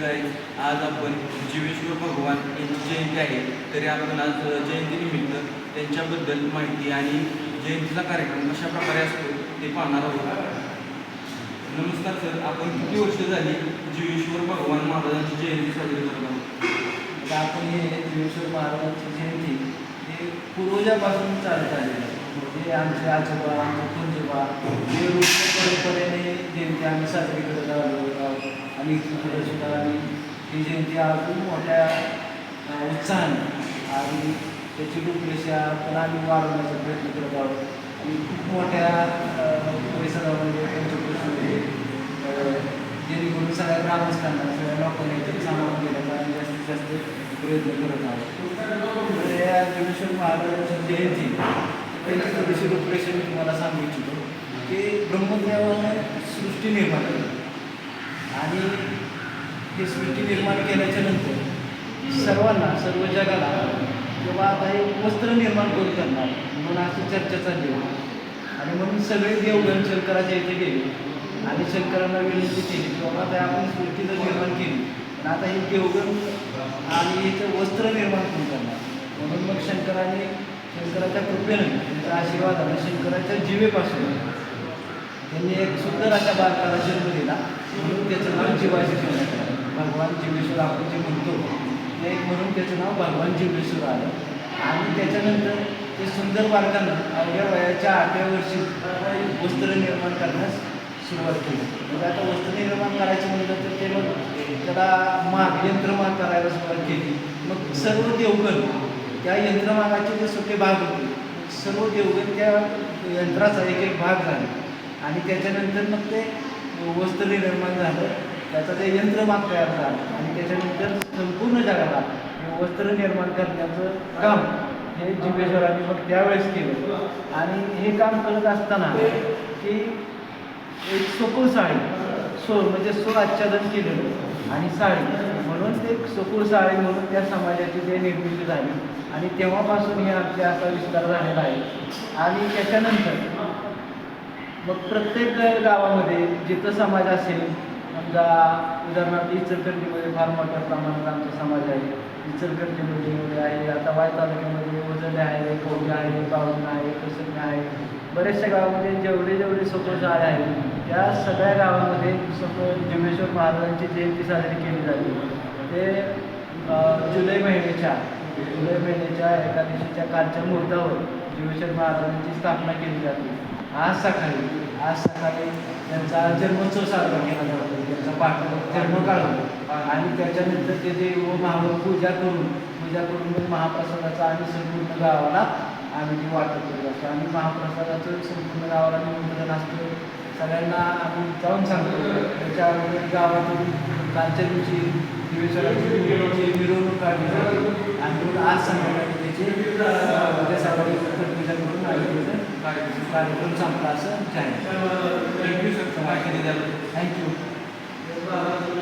जाईल आज आपण जीवेश्वर भगवान यांची जयंती आहे. तरी आपण आज जयंतीनिमित्त त्यांच्याबद्दल माहिती आणि जयंतीचा कार्यक्रम कशा प्रकारे असतो ते पाहणार आहोत नमस्कार सर आपण किती वर्ष झाली जीवेश्वर भगवान महाराजांची जयंती साजरी करत आहोत? आपण हे जीवेश्वर महाराजांची जयंती हे पूर्वजापासून चालत आलेलं आहे. म्हणजे आमचे आजोबा आमचे कुंजोबा हे परंपरेने जयंती आम्ही साजरी करत आलो. आणि सुद्धा आम्ही ही जयंती अजून मोठ्या उत्साहाने आणि त्याची रूपरेषा पण आम्ही वाढवण्याचा प्रयत्न करत आहोत. आणि खूप मोठ्या परिसरामध्ये पंचकृषीमध्ये जेणेकरून सगळ्या ग्रामस्थांना सगळ्या लोकांना याच्यात सामावून घेण्याचा आम्ही जास्तीत जास्त प्रयत्न करत आहोत. या ज्ञानेश्वर महाराजांची जयंती त्यांची थोडीशी रूपरेषा मी तुम्हाला सांगू इच्छितो की ब्रह्मदेवाने सृष्टी निर्माण केली. आणि ही सृष्टी निर्माण केल्याच्यानंतर सर्वांना सर्व जगाला किंवा आता हे वस्त्र निर्माण करून करणार म्हणून अशी चर्चा चालली होती. आणि म्हणून सगळे देवगण शंकराच्या इथे गेले. आणि शंकरांना विनंती केली की बाबा आता आपण सृष्टी जर निर्माण केली. पण आता हे देवगण आणि याचं वस्त्र निर्माण करून करणार म्हणून मग शंकराने शंकराच्या कृपेनं त्यांचा आशीर्वादाने शंकराच्या जीवेपासून त्यांनी एक सुंदर अशा बालकाला जन्म दिला. म्हणून त्याचं नाव जीवाशी ठेवण्यात आलं भगवान जीवेश्वर आपण जे म्हणतो ते एक म्हणून त्याचं नाव भगवान जीवेश्वर आलं आणि त्याच्यानंतर ते सुंदर बालकानं अवघ्या वयाच्या आठव्या वर्षी वस्त्र निर्माण करण्यास सुरुवात केली. म्हणजे आता वस्त्र निर्माण करायचं म्हणलं तर ते मग त्याला माग यंत्रमाग करायला सुरुवात केली. मग सर्व देवगण त्या यंत्रमागाचे जे सुटे भाग होते सर्व देवगण त्या यंत्राचा एक एक भाग झाला. आणि त्याच्यानंतर मग ते वस्त्र निर्माण झालं. त्याचा ते यंत्रमाग तयार झालं. आणि त्याच्यानंतर संपूर्ण जगाला वस्त्र निर्माण करण्याचं काम हे जिवेश्वरांनी मग त्यावेळेस केलं. आणि हे काम करत असताना की एक सखोल साडी सोळ म्हणजे सोळ आच्छादन केलेलं आणि साडी म्हणून ते सखोल साडी म्हणून त्या समाजाची ते निर्मिती झाली. आणि तेव्हापासून हे आमच्या असा विस्तार झालेला आहे. आणि त्याच्यानंतर मग प्रत्येक गावामध्ये जिथं समाज असेल समजा उदाहरणार्थ इचलकरंजीमध्ये फार मोठ्या प्रमाणात आमचा समाज आहे. इचलकरंजीमध्ये आहे आता वाय तालुक्यामध्ये वजले आहे कवडे आहे बावन्न आहे कसं आहे. बऱ्याचशा गावामध्ये जेवढे जेवढे सखोल शाळे आहेत त्या सगळ्या गावामध्ये सखोल जमेश्वर महाराजांची जयंती साजरी केली जाते. ते जुलै महिन्याच्या जुलै महिन्याच्या एकादशीच्या कालच्या मुहूर्तावर जमेश्वर महाराजांची स्थापना केली जाते. आज सकाळी आज सकाळी त्यांचा जन्मोत्सव साजरा केला जातो. त्यांचा पाठ जन्मकाळ होतो आणि त्याच्यानंतर ते जे महावर पूजा करून पूजा करून मग महाप्रसादाचा आणि संपूर्ण गावाला आम्ही ते वाटप करत असतो. आणि महाप्रसादाचं संपूर्ण गावाला निमंत्रण असतं. सगळ्यांना आम्ही जाऊन सांगतो. त्याच्या अगोदर गावातून कालच्या दिवशी दिवेश्वराची मिरवणूक काढली आणि आज संध्याकाळी त्याची उद्या सकाळी कार्यक्रम कार्यक्रम संपला असं जाहीर थँक्यू थँक्यू